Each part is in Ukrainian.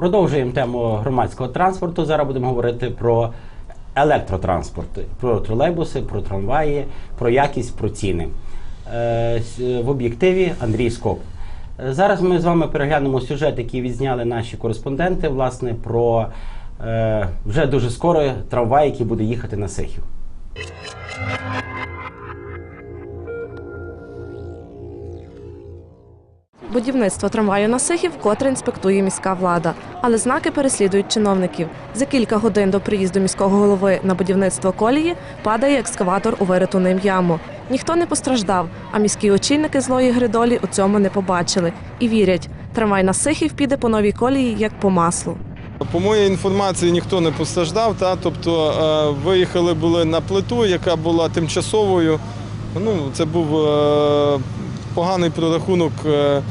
Продовжуємо тему громадського транспорту. Зараз будемо говорити про електротранспорт, про тролейбуси, про трамваї, про якість, про ціни. Е, В об'єктиві Андрій Скоп. Зараз ми з вами переглянемо сюжет, який відзняли наші кореспонденти, власне, про е, вже дуже скоро трамвай, який буде їхати на Сихів. Будівництво трамваю на Сихів вкотре інспектує міська влада, але знаки переслідують чиновників. За кілька годин до приїзду міського голови на будівництво колії падає екскаватор у вириту ним яму. Ніхто не постраждав, а міські очільники злої гридолі у цьому не побачили і вірять, трамвай на Сихів піде по новій колії як по маслу. По моїй інформації ніхто не постраждав, та, тобто е, виїхали були на плиту, яка була тимчасовою. Ну, це був е, поганий прорахунок е,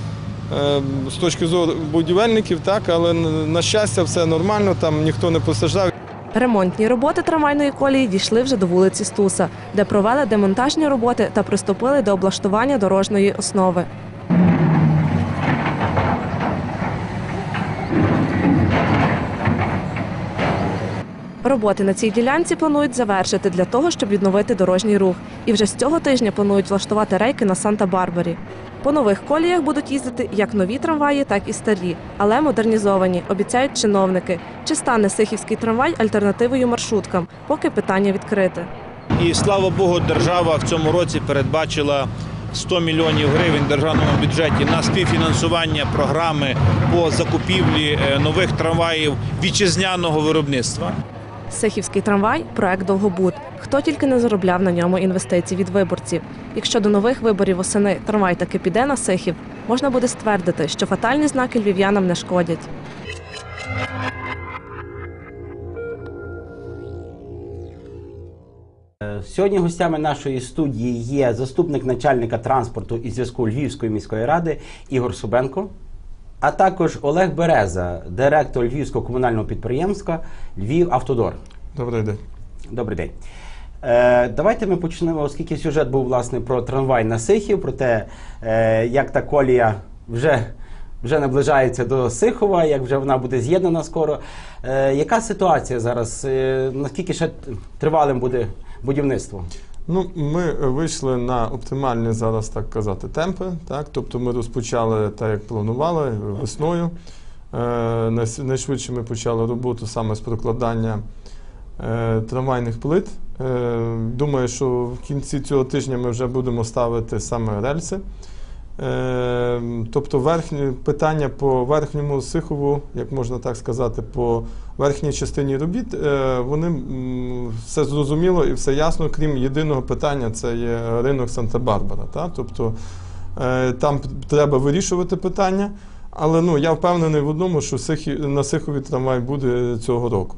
з точки зору будівельників, так, але на щастя все нормально, там ніхто не постраждав. Ремонтні роботи трамвайної колії дійшли вже до вулиці Стуса, де провели демонтажні роботи та приступили до облаштування дорожньої основи. Роботи на цій ділянці планують завершити для того, щоб відновити дорожній рух. І вже з цього тижня планують влаштувати рейки на Санта-Барбарі. По нових коліях будуть їздити як нові трамваї, так і старі, але модернізовані, обіцяють чиновники. Чи стане Сихівський трамвай альтернативою маршруткам, поки питання відкрите. І слава Богу, держава в цьому році передбачила 100 мільйонів гривень в державному бюджеті на співфінансування програми по закупівлі е, нових трамваїв вітчизняного виробництва. Сихівський трамвай проект Довгобуд. Хто тільки не заробляв на ньому інвестицій від виборців. Якщо до нових виборів восени трамвай таки піде на Сихів, можна буде ствердити, що фатальні знаки львів'янам не шкодять. Сьогодні гостями нашої студії є заступник начальника транспорту і зв'язку Львівської міської ради Ігор Собенко, а також Олег Береза, директор Львівського комунального підприємства Львів Автодор. Добрий день. Добрий день. Е, давайте ми почнемо, оскільки сюжет був власне про трамвай на Сихів, про те, е, як та колія вже, вже наближається до Сихова, як вже вона буде з'єднана скоро. Е, яка ситуація зараз? Е, наскільки ще тривалим буде будівництво? Ну, ми вийшли на оптимальні зараз, так казати, темпи. Так? Тобто ми розпочали так, як планували, весною. Е, Найшвидше ми почали роботу саме з прокладання е, трамвайних плит. Е, Думаю, що в кінці цього тижня ми вже будемо ставити саме рельси. Е, Тобто верхні, питання по верхньому Сихову, як можна так сказати, по верхній частині робіт, е, вони все зрозуміло і все ясно, крім єдиного питання, це є ринок Санта-Барбара. Та? Тобто е, там треба вирішувати питання, але ну, я впевнений в одному, що на Сихові трамвай буде цього року.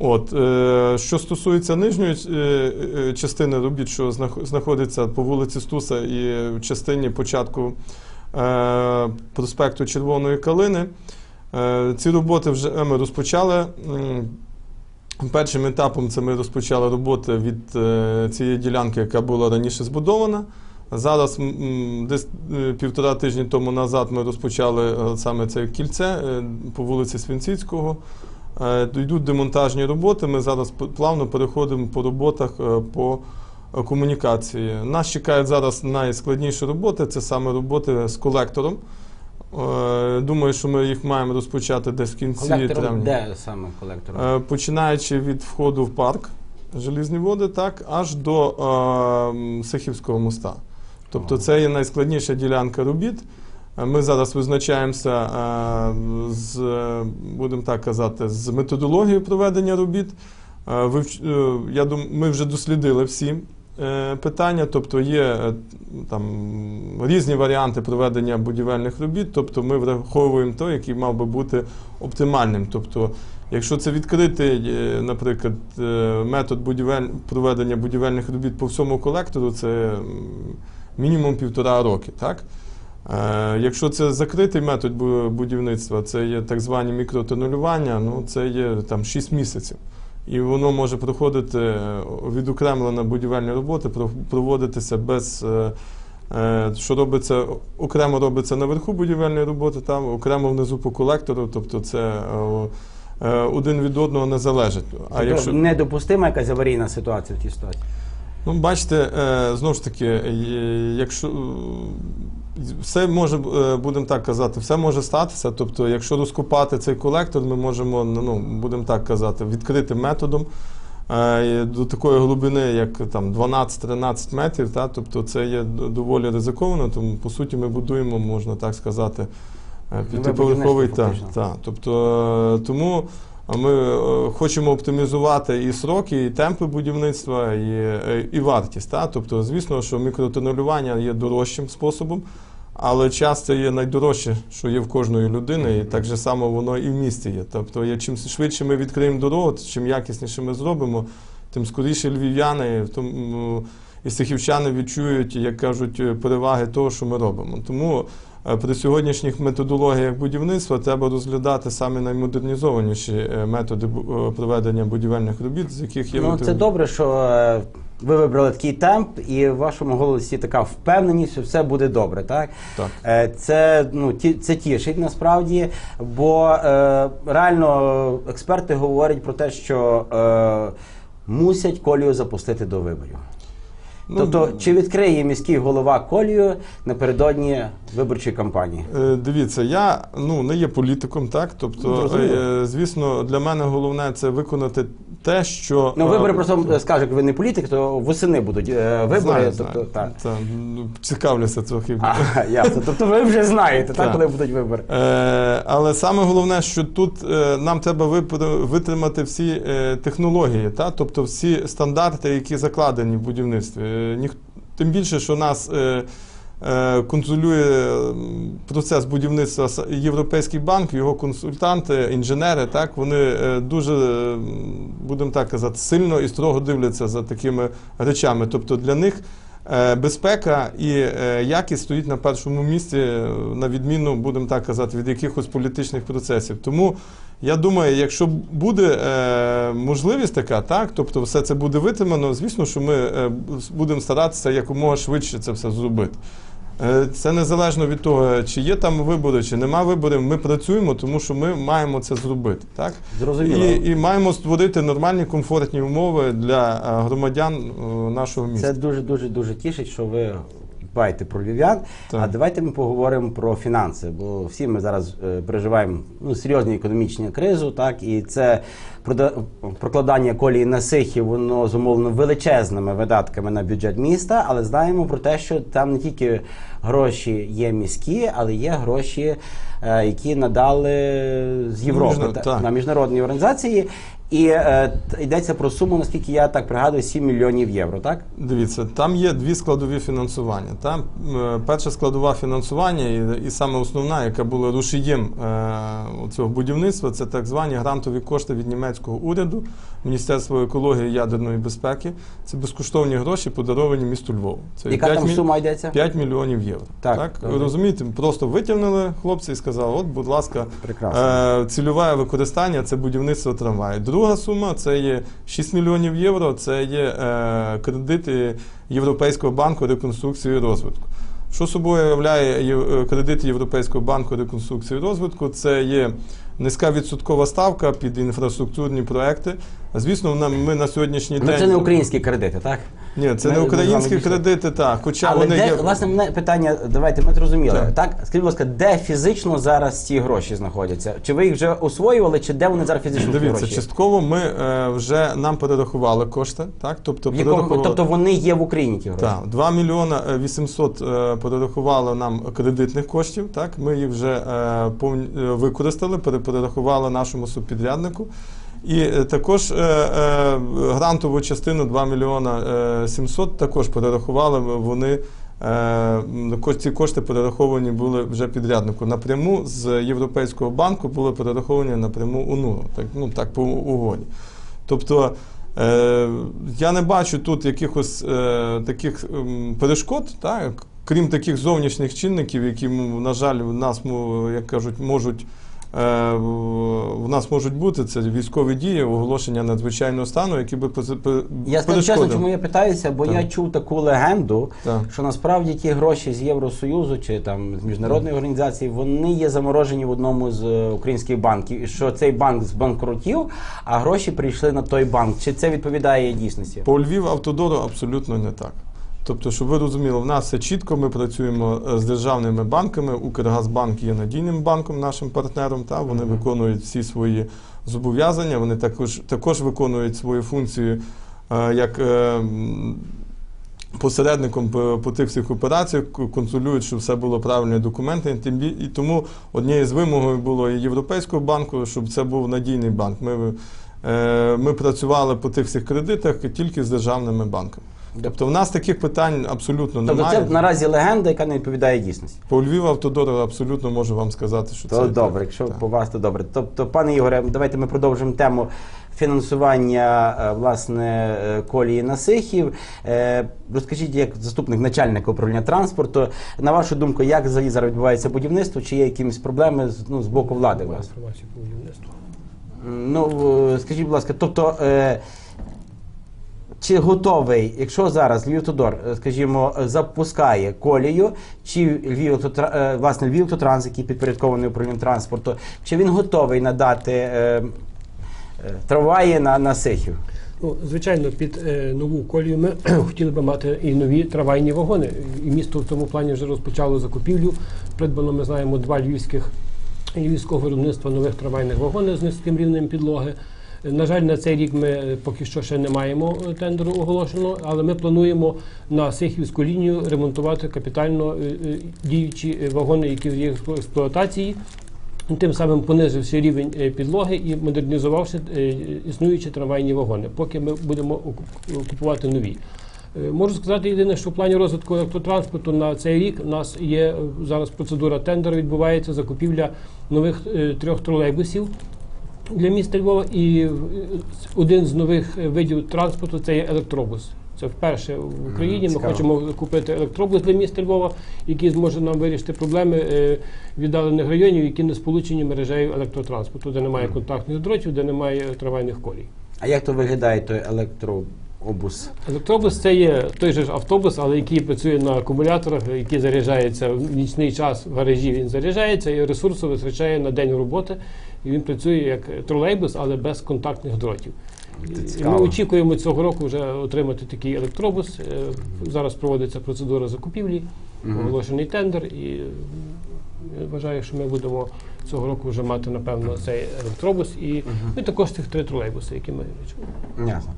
От, е, що стосується нижньої е, е, частини робіт, що знаходиться по вулиці Стуса і в частині початку проспекту Червоної Калини, ці роботи вже ми розпочали. Першим етапом це ми розпочали роботи від цієї ділянки, яка була раніше збудована. Зараз десь півтора тижні тому назад ми розпочали саме це кільце по вулиці Свінціцького. Е, Йдуть демонтажні роботи. Ми зараз плавно переходимо по роботах е, по е, комунікації. Нас чекають зараз найскладніші роботи це саме роботи з колектором. Думаю, що ми їх маємо розпочати десь в кінці Колектором, травня. де саме колектором? Починаючи від входу в парк Желізні води, так, аж до е, Сихівського моста. Тобто це є найскладніша ділянка робіт. Ми зараз визначаємося е, з, будемо так казати, з методологією проведення робіт. Е, е, Я думаю, ми вже дослідили всі питання, тобто є там різні варіанти проведення будівельних робіт, тобто ми враховуємо той, який мав би бути оптимальним. Тобто, якщо це відкритий, наприклад, метод будівель... проведення будівельних робіт по всьому колектору, це мінімум півтора роки. Так? Е, Якщо це закритий метод будівництва, це є так звані мікротонулювання, ну це є там 6 місяців. І воно може проходити е, відокремлена будівельні роботи, проводитися без е, Що робиться окремо робиться наверху будівельної роботи, там окремо внизу по колектору, тобто це один від одного не залежить. А Тобто якщо недопустима якась аварійна ситуація в тій ситуації. Ну, бачите, знову ж таки, якщо все може, е, будемо так казати, все може статися. Тобто, якщо розкопати цей колектор, ми можемо, ну, будемо так казати, відкритим методом е, до такої глибини, як там 12-13 метрів. Та, тобто це є доволі ризиковано, тому по суті ми будуємо, можна так сказати, е, п'ятиповерховий. Та, та, тобто, тому ми хочемо оптимізувати і сроки, і темпи будівництва, і, і вартість. Та? Тобто, звісно, що мікротонелювання є дорожчим способом, але час це є найдорожче, що є в кожної людини, і так же само воно і в місті є. Тобто, є, чим швидше ми відкриємо дорогу, чим якісніше ми зробимо, тим скоріше львів'яни тому, і сихівчани відчують, як кажуть, переваги того, що ми робимо. Тому е, при сьогоднішніх методологіях будівництва треба розглядати саме наймодернізованіші е, методи е, проведення будівельних робіт, з яких є Ну, це добре, що ви вибрали такий темп, і в вашому голосі така впевненість, що все буде добре, так? Так. Е, Це, ну, ті, це тішить насправді, бо е, реально експерти говорять про те, що е, мусять колію запустити до виборів. Ну, тобто, чи відкриє міський голова колію напередодні виборчої кампанії? Е, Дивіться, я ну не є політиком, так Ну, тобто, зрозуміло. е, звісно, для мене головне це виконати те, що Ну, е, вибори просто е, скажуть, як ви не політик, то восени будуть е, вибори. знаю, тобто, знаю. так. Та, ну, цікавлюся трохи. А, ясно. Тобто ви вже знаєте, так, Так. коли будуть вибори. Е, але саме головне, що тут е, нам треба витримати всі е, технології, та? тобто всі стандарти, які закладені в будівництві. Е, ніх- тим більше, що нас е, контролює процес будівництва Європейський банк, його консультанти, інженери, так, вони е, дуже, е, будемо так казати, сильно і строго дивляться за такими речами. Тобто для них Е, Безпека і е, якість стоїть на першому місці, е, на відміну, будемо так казати, від якихось політичних процесів. Тому я думаю, якщо буде е, можливість така, так, тобто все це буде витримано, звісно, що ми е, будемо старатися якомога швидше це все зробити. Е, Це незалежно від того, чи є там вибори, чи нема виборів. Ми працюємо, тому що ми маємо це зробити. Так? Зрозуміло. І, і маємо створити нормальні комфортні умови для е, громадян е, нашого міста. Це дуже дуже дуже тішить, що ви дбаєте про львів'ян. А давайте ми поговоримо про фінанси, бо всі ми зараз е, переживаємо ну, серйозну економічну кризу, так і це прокладання колії на сихів, воно зумовлено величезними видатками на бюджет міста, але знаємо про те, що там не тільки гроші є міські, але є гроші, е, які надали з Європи Міжна- та- на міжнародні організації. І е, йдеться про суму, наскільки я так пригадую, 7 мільйонів євро, так? Дивіться, там є дві складові фінансування. Там е, перша складова фінансування, і, і саме основна, яка була рушієм е, цього будівництва, це так звані грантові кошти від німецького уряду, Міністерства екології і ядерної безпеки. Це безкоштовні гроші, подаровані місту Львову. Це Яка 5 там міль- сума йдеться? 5 мільйонів євро. Так, Ви добре. розумієте, просто витягнули хлопці і сказали: от, будь ласка, Прекрасно. е, цільове використання це будівництво трамваю. Друга сума це є 6 мільйонів євро. Це є е, кредити Європейського банку реконструкції і розвитку. Що собою являє е, Європейського банку реконструкції і розвитку? Це є низька відсоткова ставка під інфраструктурні проекти. Звісно, ми на сьогоднішній Ну, день це не українські кредити, так? Ні, це Ми- не українські кредити, так. Хоча Але вони де, є. власне, мене питання, давайте ми зрозуміли. Так. Так. Скажіть, будь ласка, де фізично зараз ці гроші знаходяться? Чи ви їх вже освоювали, чи де вони зараз фізично Дивіться, гроші? частково ми е, вже нам перерахували кошти, так? Тобто, перерахували- тобто вони є в Україні ті гроші? Так, 2 мільйона е, 800 е, перерахували нам кредитних коштів. Так, ми їх вже е, повн- е, використали, пере- перерахували нашому субпідряднику. І е, також е, е, грантову частину 2 мільйона е, 700 також перерахували вони. Ці кошти перераховані були вже підряднику напряму з Європейського банку були перераховані напряму УНУ, так, ну, так по угоді. Тобто я не бачу тут якихось таких перешкод, так, крім таких зовнішніх чинників, які, на жаль, в нас, як кажуть, можуть в- в нас можуть бути це військові дії, оголошення надзвичайного стану, які би Я скажу чесно, чому я питаюся, бо Так. я чув таку легенду, Так. що насправді ті гроші з Євросоюзу чи там з міжнародної організації вони є заморожені в одному з е, українських банків, і що цей банк збанкрутів, а гроші прийшли на той банк. Чи це відповідає дійсності? По Львів автодору абсолютно не так. Тобто, щоб ви розуміли, в нас все чітко. Ми працюємо е, з державними банками. Укргазбанк є надійним банком, нашим партнером. Та вони виконують всі свої зобов'язання. Вони також також виконують свою функцію е, як. е, Посередником по, по тих всіх операціях контролюють, щоб все було правильно документи. І тому однією з вимогою було і Європейського банку, щоб це був надійний банк. Ми, е, ми працювали по тих всіх кредитах тільки з державними банками. Тобто в нас таких питань абсолютно Тобто немає. це наразі легенда, яка не відповідає дійсності. По Львів автодору абсолютно можу вам сказати, що То це добре, якщо Так. по вас, то добре. Тобто, пане Ігоре, давайте ми продовжимо тему фінансування е, власне е, колії насихів. Е, Розкажіть, як заступник начальника управління транспорту, на вашу думку, як взагалі зараз відбувається будівництво? Чи є якісь проблеми з- ну, з боку влади у вас? по будівництву. Ну, скажіть, будь ласка, тобто. Чи готовий, якщо зараз Львівтодор, е, скажімо, е, запускає колію, чи Львів, е, власне Львівтотранс, який підпорядкований управлінням транспорту, чи він готовий надати е, трамваї на, на Сихів? Ну, звичайно, під е, нову колію ми хотіли би мати і нові трамвайні вагони. І місто в цьому плані вже розпочало закупівлю. Придбано, ми знаємо, два львівських львівського виробництва нових трамвайних вагонів з низьким рівнем підлоги. На жаль, на цей рік ми е, поки що ще не маємо е, тендеру оголошено, але ми плануємо на Сихівську лінію ремонтувати капітально е, діючі вагони, які в експлуатації. Тим самим понизивши рівень підлоги і модернізувавши існуючі трамвайні вагони, поки ми будемо купувати нові. Можу сказати єдине, що в плані розвитку електротранспорту на цей рік у нас є зараз процедура тендеру, відбувається закупівля нових трьох тролейбусів для міста Львова. І один з нових видів транспорту це є електробус. Це вперше в Україні. Ми цікаво. хочемо купити електробус для міста Львова, який зможе нам вирішити проблеми е, віддалених районів, які не сполучені мережею електротранспорту, де немає контактних дротів, де немає трамвайних колій. А як то виглядає той електрообус? Електробус це є той же ж автобус, але який працює на акумуляторах, який заряджається в нічний час в гаражі. Він заряджається і ресурсу витрачає на день роботи. І він працює як тролейбус, але без контактних дротів. І Ми очікуємо цього року вже отримати такий електробус. Е, Зараз проводиться процедура закупівлі, оголошений тендер, і е, я вважаю, що ми будемо цього року вже мати напевно цей електробус і, і також тих три тролейбуси, які ми Ясно.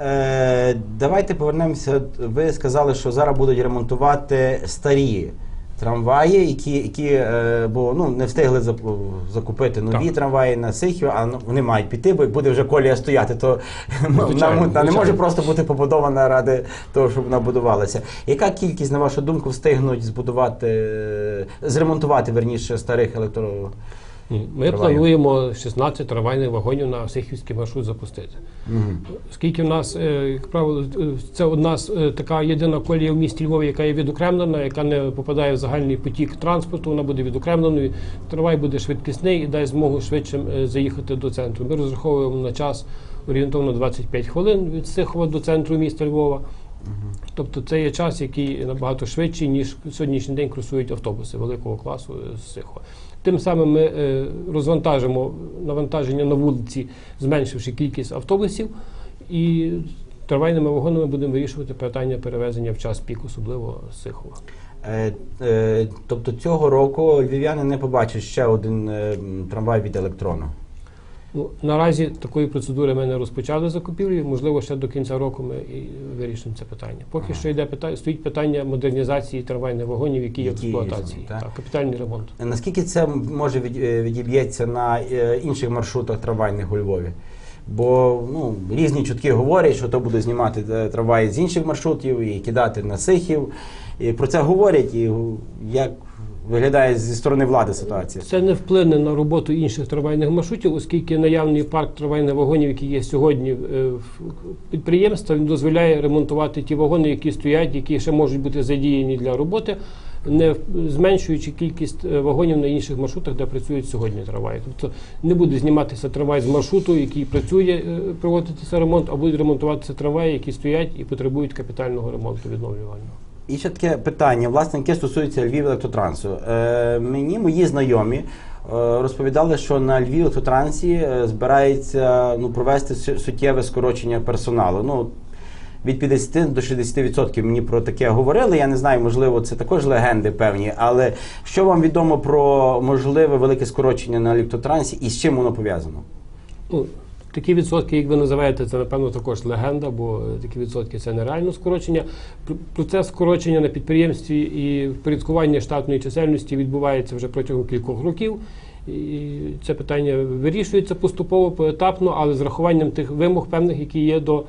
Е, давайте повернемося. Ви сказали, що зараз будуть ремонтувати старі трамваї, які, які е, бо ну, не встигли закупити нові Так. трамваї на Сихів, а ну, вони мають піти, бо буде вже колія стояти, то Звичайно, нам, не може просто бути побудована ради того, щоб вона будувалася. Яка кількість, на вашу думку, встигнуть збудувати, е, зремонтувати верніше старих електро... Ні, Ми Трамваїв. плануємо 16 трамвайних вагонів на Сихівський маршрут запустити. Оскільки в нас, е, як правило, е, це одна з е, така єдина колія в місті Львові, яка є відокремлена, яка не попадає в загальний потік транспорту, вона буде відокремленою. Трамвай буде швидкісний і дасть змогу швидше заїхати до центру. Ми розраховуємо на час орієнтовно 25 хвилин від Сихова до центру міста Львова. Тобто це є час, який набагато швидший, ніж сьогоднішній день курсують автобуси великого класу е, з Сихова. Тим самим ми е, розвантажимо навантаження на вулиці, зменшивши кількість автобусів, і трамвайними вагонами будемо вирішувати питання перевезення в час пік, особливо з Сихова. Е, тобто цього року львів'яни не побачать ще один трамвай від електрону. Ну, наразі такої процедури ми не розпочали закупівлі. Можливо, ще до кінця року ми і вирішимо це питання. Поки що йде питання, стоїть питання модернізації трамвайних вагонів, які є в експлуатації. так? Так, капітальний ремонт. Наскільки це може е, відіб'ється на е, інших маршрутах трамвайних у Львові? Бо ну, різні чутки говорять, що то буде знімати е, трамваї з інших маршрутів і кидати на сихів. І про це говорять, і як виглядає зі сторони влади ситуація. Це не вплине на роботу інших трамвайних маршрутів, оскільки наявний парк трамвайних вагонів, який є сьогодні е, в підприємства, він дозволяє ремонтувати ті вагони, які стоять, які ще можуть бути задіяні для роботи не зменшуючи кількість е, вагонів на інших маршрутах, де працюють сьогодні трамваї. Тобто не буде зніматися трамвай з маршруту, який працює, е, проводитися ремонт, а будуть ремонтуватися трамваї, які стоять і потребують капітального ремонту відновлювального. І ще таке питання, власне, яке стосується Львів електротрансу. Е, мені мої знайомі е, розповідали, що на Львів електротрансі е, збирається ну, провести суттєве скорочення персоналу. Ну, від 50 до 60% мені про таке говорили. Я не знаю, можливо, це також легенди певні. Але що вам відомо про можливе велике скорочення на електротрансі і з чим воно пов'язано? Такі відсотки, як ви називаєте, це напевно також легенда, бо е, такі відсотки це нереально скорочення. Процес скорочення на підприємстві і впорядкування штатної чисельності відбувається вже протягом кількох років. І це питання вирішується поступово, поетапно, але з рахуванням тих вимог певних, які є до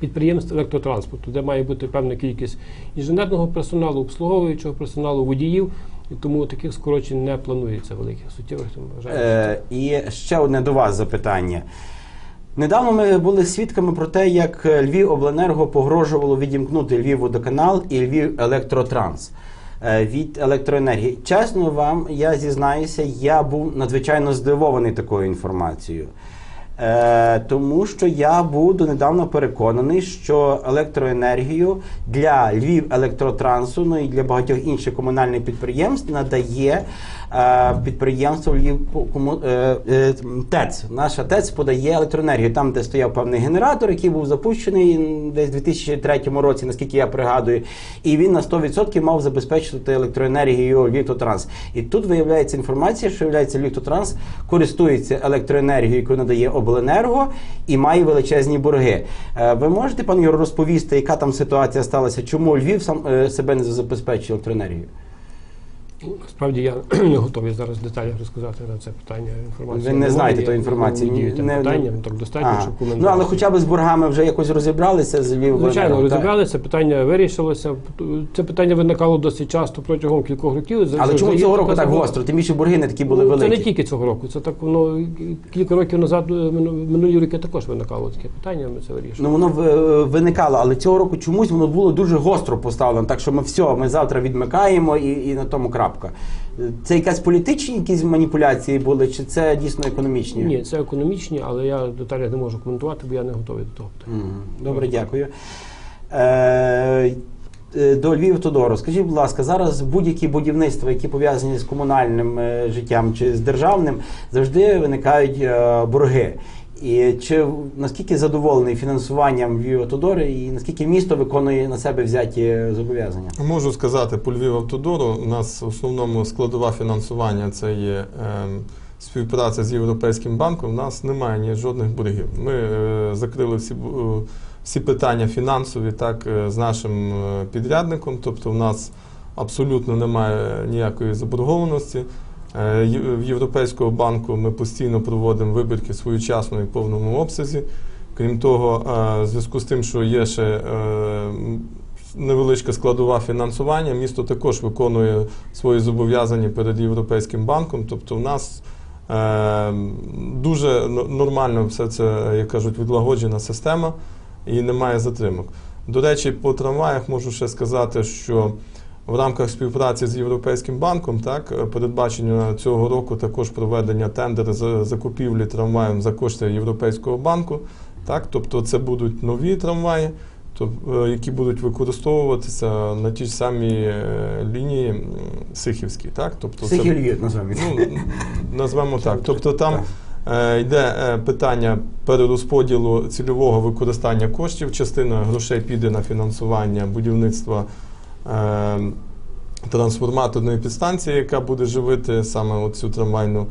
підприємств електротранспорту, де має бути певна кількість інженерного персоналу, обслуговуючого персоналу, водіїв. І тому таких скорочень не планується великих суттєвих. Тому вважаю, що Е, і ще одне до вас запитання. Недавно ми були свідками про те, як Львів Обленерго погрожувало відімкнути Львів водоканал і Львів Електротранс е, від електроенергії. Чесно вам, я зізнаюся, я був надзвичайно здивований такою інформацією. Е, тому що я був донедавна переконаний, що електроенергію для Львів електротрансу, ну і для багатьох інших комунальних підприємств надає е, підприємство Львів е, е, ТЕЦ. Наша ТЕЦ подає електроенергію там, де стояв певний генератор, який був запущений десь у 2003 році, наскільки я пригадую, і він на 100% мав забезпечити електроенергією Львівтотранс. І тут виявляється інформація, що виявляється Львівтотранс користується електроенергією, яку надає обленерго, і має величезні борги. Е, Ви можете, пан Юр, розповісти, яка там ситуація сталася? Чому Львів сам е, себе не забезпечує електроенергією? Справді я не готовий зараз деталі розказати на це питання. Інформації Ви не знаєте тої інформації? Тим Не- не- питанням, так достатньо, Ага. щоб Ну але хоча б з боргами вже якось розібралися з Львів. Звичайно, розібралися, питання вирішилося. Це питання виникало досить часто протягом кількох років. Але чому цього року так гостро? Тим більше борги не такі були Ну, Це не тільки цього року, це так воно кілька років назад, е, минулі роки також виникало таке питання. Ми це вирішили. Ну воно виникало, але цього року чомусь воно було дуже гостро поставлено. Так що ми все, ми завтра відмикаємо і, і на тому крапка. Це якась політичні якісь маніпуляції були, чи це дійсно економічні? Ні, це економічні, але я деталі не можу коментувати, бо я не готовий до того. Добре, дякую. Е, е, до Львів Тодору. Скажіть, будь ласка, зараз будь-які будівництва, які пов'язані з комунальним е, життям чи з державним, завжди виникають е, борги. І чи наскільки задоволений фінансуванням Львів Тодори і наскільки місто виконує на себе взяті зобов'язання? Можу сказати, по Львів Автодору у нас в основному складова фінансування це є ем, співпраця з Європейським банком. У нас немає ні жодних боргів. Ми е, закрили всі, е, всі питання фінансові так, е, з нашим е, підрядником. Тобто, в нас абсолютно немає ніякої заборгованості. Е, В Європейського банку ми постійно проводимо вибірки своєчасно і в повному обсязі. Крім того, е, в зв'язку з тим, що є ще е, невеличка складова фінансування, місто також виконує свої зобов'язання перед Європейським банком. Тобто, в нас дуже нормально все це, як кажуть, відлагоджена система і немає затримок. До речі, по трамваях можу ще сказати, що в рамках співпраці з Європейським банком так е, передбачено цього року також проведення тендеру з закупівлі трамваїв за кошти Європейського банку. Так, тобто це будуть нові трамваї, е, які будуть використовуватися на ті ж самі е, лінії Сихівські. Так? Тобто це- називаємо. Ну, назвемо так. Тобто там йде питання перерозподілу цільового використання коштів. Частина грошей піде на фінансування будівництва трансформаторної підстанції, яка буде живити саме цю трамвайну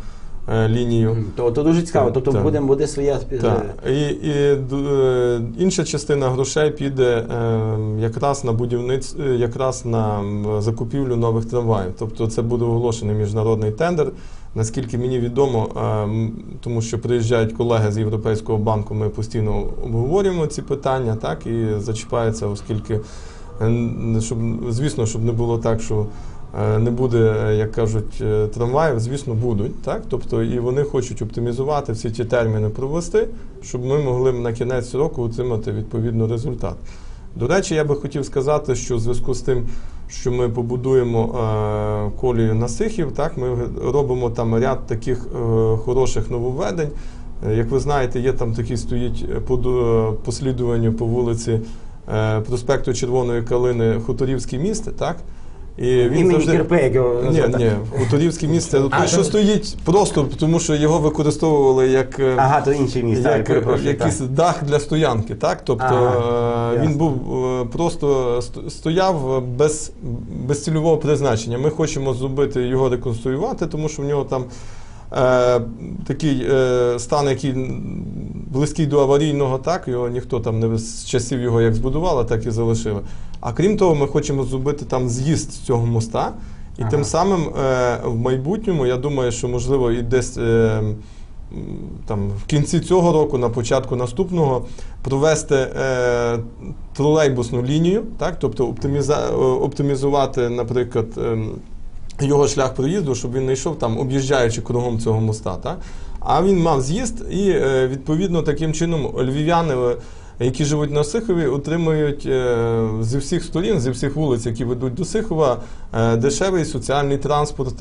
е, лінію. То, то дуже цікаво. Тобто так. буде, буде своя Так. І, і д- е, інша частина грошей піде е, якраз на будівництво, якраз на закупівлю нових трамваїв. Тобто це буде оголошений міжнародний тендер. Наскільки мені відомо, е, тому що приїжджають колеги з Європейського банку, ми постійно обговорюємо ці питання, так і зачіпається, оскільки е, щоб звісно, щоб не було так, що. е, Не буде, е, як кажуть, е, трамваїв, звісно, будуть. Так? Тобто, і вони хочуть оптимізувати всі ті терміни провести, щоб ми могли на кінець року отримати відповідно результат. До речі, я би хотів сказати, що в зв'язку з тим, що ми побудуємо е, колію на Сихів. Так, ми робимо там ряд таких е, хороших нововведень. Е, Як ви знаєте, є там такий стоїть е, по ду- послідуванню по вулиці е, проспекту Червоної Калини Хуторівський міст, так? І Імені Кірпе, як його ні, назвати. ні, Хуторівське місце, А, той, що то- стоїть просто, тому що його використовували як, е, Ага, то інші міста, я як перепрошую. якийсь так. дах для стоянки. Так? Тобто Ага, е, він ясно. був е, просто стояв без, без цільового призначення. Ми хочемо зробити його реконструювати, тому що в нього там. Е, такий е, стан, який близький до аварійного, так його ніхто там не з часів його як збудували, так і залишили. А крім того, ми хочемо зробити там з'їзд з цього моста, і Ага. тим самим е, в майбутньому, я думаю, що можливо і десь. Е, там в кінці цього року, на початку наступного, провести е, тролейбусну лінію, так, тобто е, оптимізувати, наприклад, ем, його шлях проїзду, щоб він не йшов там, об'їжджаючи кругом цього моста. Так? А він мав з'їзд, і е, відповідно таким чином львів'яни, е, які живуть на Сихові, отримують е, зі всіх сторін, зі всіх вулиць, які ведуть до Сихова, дешевий соціальний транспорт,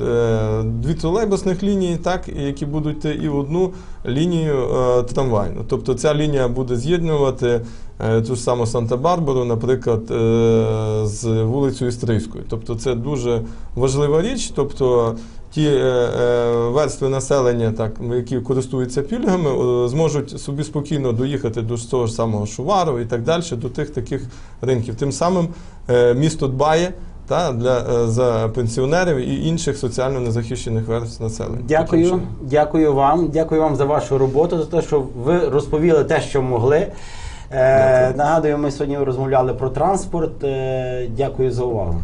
дві тролейбусних лінії, так, які будуть і одну лінію трамвайну. Тобто ця лінія буде з'єднувати ту ж саму Санта-Барбару, наприклад, е, з вулицею Істрийською. Тобто це дуже важлива річ. Тобто ті е, е, верстви населення, так, які користуються пільгами, е, зможуть собі спокійно доїхати до того ж самого Шувару і так далі, до тих таких ринків. Тим самим е, місто дбає та, для, е, за пенсіонерів і інших соціально незахищених верств населення. Дякую, дякую вам. Дякую вам за вашу роботу, за те, що ви розповіли те, що могли. Е, нагадую, ми сьогодні розмовляли про транспорт. Е, дякую за увагу.